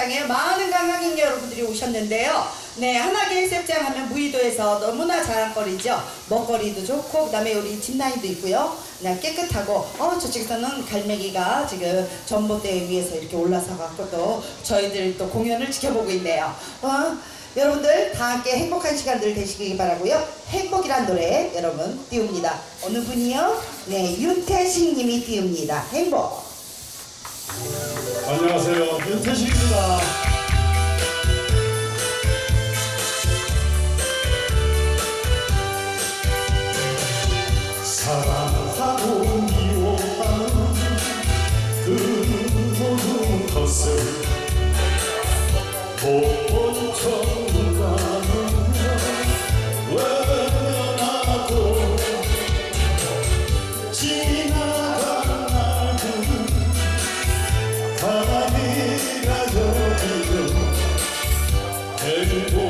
해수욕장에 많은 관광객 여러분들이 오셨는데요. 네, 한화계 해수욕장 하면 무의도에서 너무나 자랑거리죠. 먹거리도 좋고, 그 다음에 우리 짚라인도 있고요. 그냥 깨끗하고, 어, 저쪽에서는 갈매기가 지금 전봇대 위에서 이렇게 올라서 갖고 또 저희들 또 공연을 지켜보고 있네요. 어, 여러분들 다 함께 행복한 시간들 되시기 바라고요. 행복이란 노래 여러분 띄웁니다. 어느 분이요? 네, 윤태식 님이 띄웁니다. 행복. 안녕하세요. 윤태식입니다. 사랑하고 미워하는 그 모든 것을 못 Listen.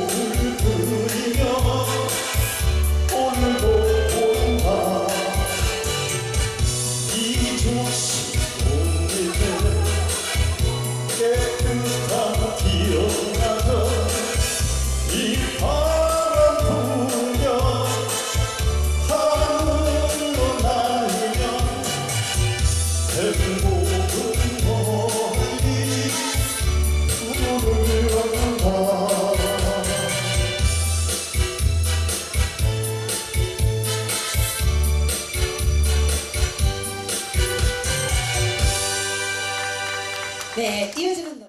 eh,